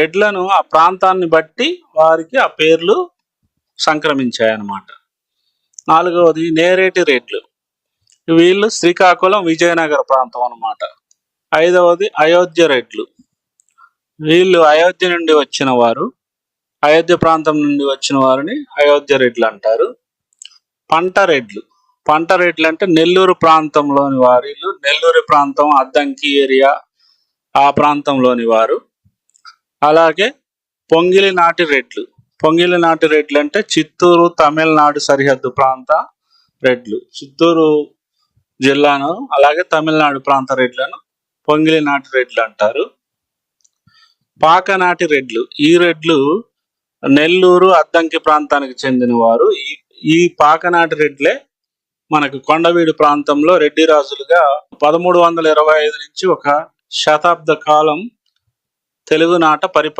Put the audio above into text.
రెడ్లను ఆ ప్రాంతాన్ని బట్టి వారికి ఆ పేర్లు సంక్రమించాయన్నమాట. నాలుగవది నేరేటి రెడ్లు వీళ్ళు శ్రీకాకుళం విజయనగర ప్రాంతం అన్నమాట. ఐదవది అయోధ్య రెడ్లు వీళ్ళు అయోధ్య నుండి వచ్చిన వారు అయోధ్య ప్రాంతం నుండి వచ్చిన వారిని అయోధ్య రెడ్లు అంటారు. పంట రెడ్లు పంట రెడ్లు అంటే నెల్లూరు ప్రాంతంలోని వారు నెల్లూరు ప్రాంతం అద్దంకి ఏరియా ఆ ప్రాంతంలోని వారు. అలాగే పొంగిలి నాటి రెడ్లు. పొంగిలి నాటి రెడ్లు అంటే చిత్తూరు తమిళనాడు సరిహద్దు ప్రాంత రెడ్లు. చిత్తూరు జిల్లాను అలాగే తమిళనాడు ప్రాంత రెడ్లను పొంగిలి నాటి రెడ్లు అంటారు. పాకనాటి రెడ్లు. ఈ రెడ్లు నెల్లూరు అద్దంకి ప్రాంతానికి చెందినవారు. ఈ ఈ పాకనాటి రెడ్లే మనకు కొండవీడు ప్రాంతంలో రెడ్డి రాజులుగా పదమూడు వందల ఇరవై ఐదు నుంచి ఒక శతాబ్ద కాలం తెలుగునాట పరి